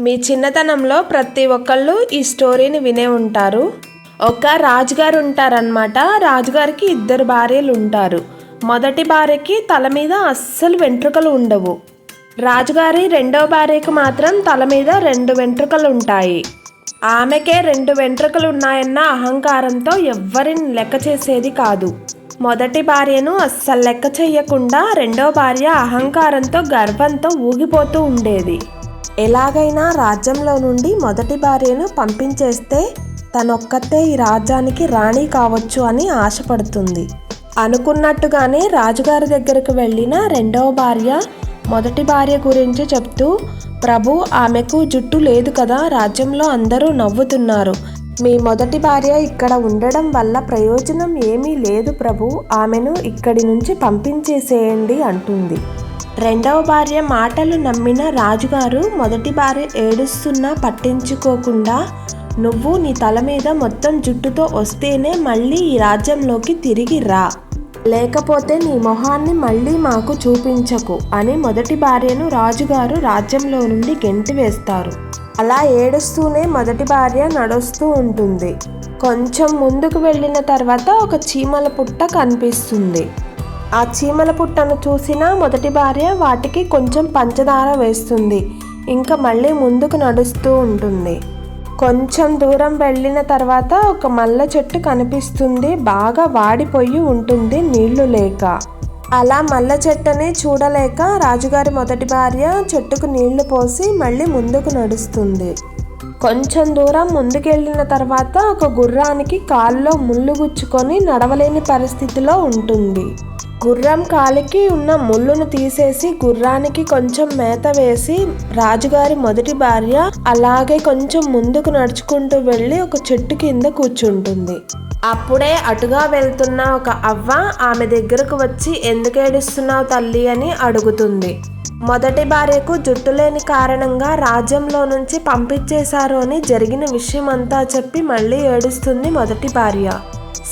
మీ చిన్నతనంలో ప్రతి ఒక్కళ్ళు ఈ స్టోరీని వినే ఉంటారు. ఒక రాజుగారు ఉంటారనమాట రాజుగారికి ఇద్దరు భార్యలు ఉంటారు. మొదటి భార్యకి తల మీద అస్సలు వెంట్రుకలు ఉండవు. రాజుగారి రెండో భార్యకు మాత్రం తల మీద రెండు వెంట్రుకలు ఉంటాయి. ఆమెకే రెండు వెంట్రుకలు ఉన్నాయన్న అహంకారంతో ఎవ్వరిని లెక్క చేసేది కాదు. మొదటి భార్యను అస్సలు లెక్క చేయకుండా రెండో భార్య అహంకారంతో గర్వంతో ఊగిపోతూ ఉండేది. ఎలాగైనా రాజ్యంలో నుండి మొదటి భార్యను పంపించేస్తే తనొక్కతే ఈ రాజ్యానికి రాణి కావచ్చు అని ఆశపడుతుంది. అనుకున్నట్టుగానే రాజుగారి దగ్గరకు వెళ్ళిన రెండవ భార్య మొదటి భార్య గురించి చెప్తూ ప్రభు ఆమెకు జుట్టు లేదు కదా రాజ్యంలో అందరూ నవ్వుతున్నారు. మీ మొదటి భార్య ఇక్కడ ఉండడం వల్ల ప్రయోజనం ఏమీ లేదు ప్రభు ఆమెను ఇక్కడి నుంచి పంపించేసేయండి అంటుంది. రెండవ భార్య మాటలు నమ్మిన రాజుగారు మొదటి భార్య ఏడుస్తున్నా పట్టించుకోకుండా నువ్వు నీ తల మీద మొత్తం జుట్టుతో వస్తేనే మళ్ళీ ఈ రాజ్యంలోకి తిరిగి రా. లేకపోతే నీ మొహాన్ని మళ్ళీ మాకు చూపించకు అని మొదటి భార్యను రాజుగారు రాజ్యంలో నుండి గెంటి వేస్తారు. అలా ఏడుస్తూనే మొదటి భార్య నడుస్తూ ఉంటుంది. కొంచెం ముందుకు వెళ్ళిన తర్వాత ఒక చీమల పుట్ట కనిపిస్తుంది. ఆ చీమల పుట్టను చూసిన మొదటి భార్య వాటికి కొంచెం పంచదార వేస్తుంది. ఇంకా మళ్ళీ ముందుకు నడుస్తూ ఉంటుంది. కొంచెం దూరం వెళ్ళిన తర్వాత ఒక మల్ల చెట్టు కనిపిస్తుంది. బాగా వాడిపోయి ఉంటుంది నీళ్ళు లేక. అలా మల్ల చెట్టుని చూడలేక రాజుగారి మొదటి భార్య చెట్టుకు నీళ్ళు పోసి మళ్ళీ ముందుకు నడుస్తుంది. కొంచెం దూరం ముందుకెళ్ళిన తర్వాత ఒక గుర్రానికి కాల్లో ముళ్ళు గుచ్చుకొని నడవలేని పరిస్థితిలో ఉంటుంది. గుర్రం కాలికి ఉన్న ముళ్ళును తీసేసి గుర్రానికి కొంచెం మేత వేసి రాజుగారి మొదటి భార్య అలాగే కొంచెం ముందుకు నడుచుకుంటూ వెళ్ళి ఒక చెట్టు కింద కూర్చుంటుంది. అప్పుడే అటుగా వెళ్తున్న ఒక అవ్వ ఆమె దగ్గరకు వచ్చి ఎందుకు ఏడుస్తున్నావు తల్లి? అని అడుగుతుంది. మొదటి భార్యకు జుట్టు లేని కారణంగా రాజ్యంలో నుంచి పంపించేశారు అని జరిగిన విషయం అంతా చెప్పి మళ్ళీ ఏడుస్తుంది మొదటి భార్య.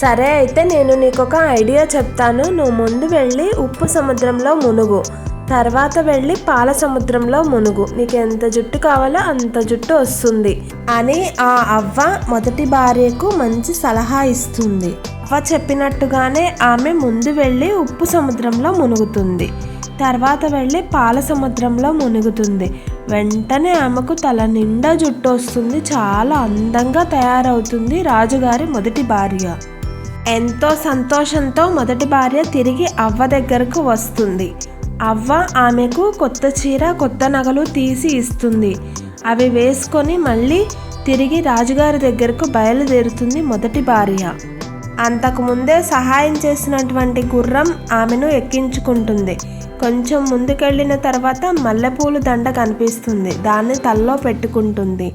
సరే అయితే నేను నీకు ఒక ఐడియా చెప్తాను. నువ్వు ముందు వెళ్ళి ఉప్పు సముద్రంలో మునుగు. తర్వాత వెళ్ళి పాల సముద్రంలో మునుగు. నీకు ఎంత జుట్టు కావాలో అంత జుట్టు వస్తుంది. అని ఆ అవ్వ మొదటి భార్యకు మంచి సలహా ఇస్తుంది. అవ్వ చెప్పినట్టుగానే ఆమె ముందు వెళ్ళి ఉప్పు సముద్రంలో మునుగుతుంది. తర్వాత వెళ్ళి పాల సముద్రంలో మునుగుతుంది. వెంటనే ఆమెకు తల నిండా జుట్టు వస్తుంది. చాలా అందంగా తయారవుతుంది రాజుగారి మొదటి భార్య. ఎంతో సంతోషంతో మొదటి భార్య తిరిగి అవ్వ దగ్గరకు వస్తుంది. అవ్వ ఆమెకు కొత్త చీర కొత్త నగలు తీసి ఇస్తుంది. అవి వేసుకొని మళ్ళీ తిరిగి రాజుగారి దగ్గరకు బయలుదేరుతుంది మొదటి భార్య. అంతకుముందే సహాయం చేసినటువంటి గుర్రం ఆమెను ఎక్కించుకుంటుంది. కొంచెం ముందుకెళ్ళిన తర్వాత మల్లెపూలు దండ కనిపిస్తుంది. దాన్ని తల్లో పెట్టుకుంటుంది.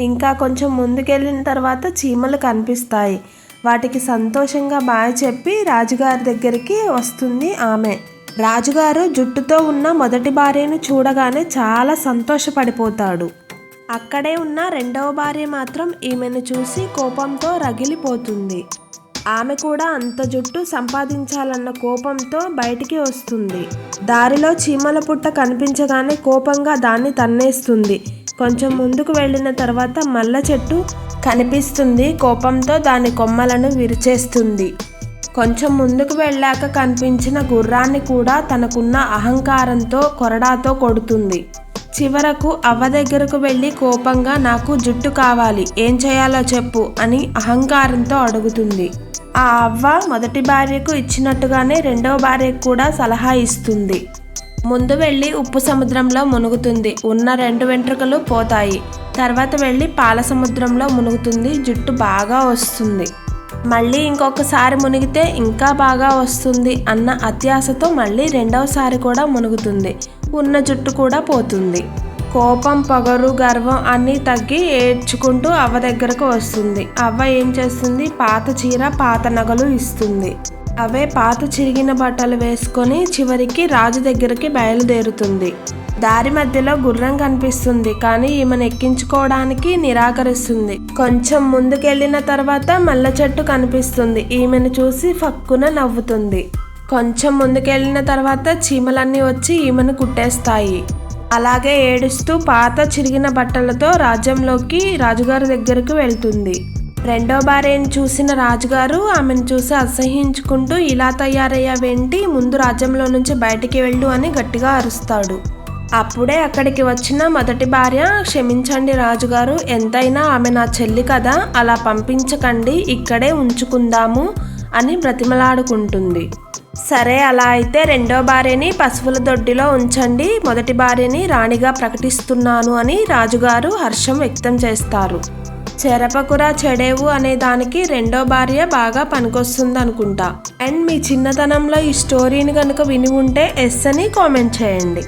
ఇంకా కొంచెం ముందుకెళ్ళిన తర్వాత చీమలు కనిపిస్తాయి. వాటికి సంతోషంగా బాయ్ చెప్పి రాజుగారి దగ్గరికి వస్తుంది ఆమె. రాజుగారు జుట్టుతో ఉన్న మొదటి భార్యను చూడగానే చాలా సంతోషపడిపోతాడు. అక్కడే ఉన్న రెండవ భార్య మాత్రం ఈమెను చూసి కోపంతో రగిలిపోతుంది. ఆమె కూడా అంత జుట్టు సంపాదించాలన్న కోపంతో బయటికి వస్తుంది. దారిలో చీమల పుట్ట కనిపించగానే కోపంగా దాన్ని తన్నేస్తుంది. కొంచెం ముందుకు వెళ్ళిన తర్వాత మల్ల చెట్టు కనిపిస్తుంది. కోపంతో దాని కొమ్మలను విరిచేస్తుంది. కొంచెం ముందుకు వెళ్ళాక కనిపించిన గుర్రాన్ని కూడా తనకున్న అహంకారంతో కొరడాతో కొడుతుంది. చివరకు అవ్వ దగ్గరకు వెళ్ళి కోపంగా నాకు జుట్టు కావాలి ఏం చేయాలో చెప్పు అని అహంకారంతో అడుగుతుంది. ఆ అవ్వ మొదటి భార్యకు ఇచ్చినట్టుగానే రెండవ భార్యకు కూడా సలహా ఇస్తుంది. ముందు వెళ్ళి ఉప్పు సముద్రంలో మునుగుతుంది. ఉన్న రెండు వెంట్రుకలు పోతాయి. తర్వాత వెళ్ళి పాల సముద్రంలో మునుగుతుంది. జుట్టు బాగా వస్తుంది. మళ్ళీ ఇంకొకసారి మునిగితే ఇంకా బాగా వస్తుంది అన్న అత్యాశతో మళ్ళీ రెండవసారి కూడా మునుగుతుంది. ఉన్న జుట్టు కూడా పోతుంది. కోపం పొగరు గర్వం అన్నీ తగ్గి ఏడ్చుకుంటూ అవ్వ దగ్గరకు వస్తుంది. అవ్వ ఏం చేస్తుంది? పాత చీర పాత నగలు ఇస్తుంది. అవే పాత చిరిగిన బట్టలు వేసుకొని చివరికి రాజు దగ్గరికి బయలుదేరుతుంది. దారి మధ్యలో గుర్రం కనిపిస్తుంది కానీ ఈమెను ఎక్కించుకోవడానికి నిరాకరిస్తుంది. కొంచెం ముందుకెళ్ళిన తర్వాత మల్ల చెట్టు కనిపిస్తుంది. ఈమెను చూసి ఫక్కున నవ్వుతుంది. కొంచెం ముందుకెళ్ళిన తర్వాత చీమలన్నీ వచ్చి ఈమెను కుట్టేస్తాయి. అలాగే ఏడుస్తూ పాత చిరిగిన బట్టలతో రాజ్యంలోకి రాజుగారి దగ్గరకు వెళ్తుంది. రెండో భార్యను చూసిన రాజుగారు ఆమెను చూసి అసహించుకుంటూ ఇలా తయారయ్యావేంటి ముందు రాజ్యంలో నుంచి బయటికి వెళ్ళు అని గట్టిగా అరుస్తాడు. అప్పుడే అక్కడికి వచ్చిన మొదటి భార్య క్షమించండి రాజుగారు ఎంతైనా ఆమె నా చెల్లి కదా అలా పంపించకండి ఇక్కడే ఉంచుకుందాము అని బ్రతిమలాడుకుంటుంది. సరే అలా అయితే రెండో భార్యని పశువుల దొడ్డిలో ఉంచండి. మొదటి భార్యని రాణిగా ప్రకటిస్తున్నాను అని రాజుగారు హర్షం వ్యక్తం చేస్తారు. చెరపకుర చెడేవు అనే దానికి రెండో భార్య బాగా పనికొస్తుంది అనుకుంటా అండ్ మీ చిన్నతనంలో ఈ స్టోరీని కనుక విని ఉంటే ఎస్ అని కామెంట్ చేయండి.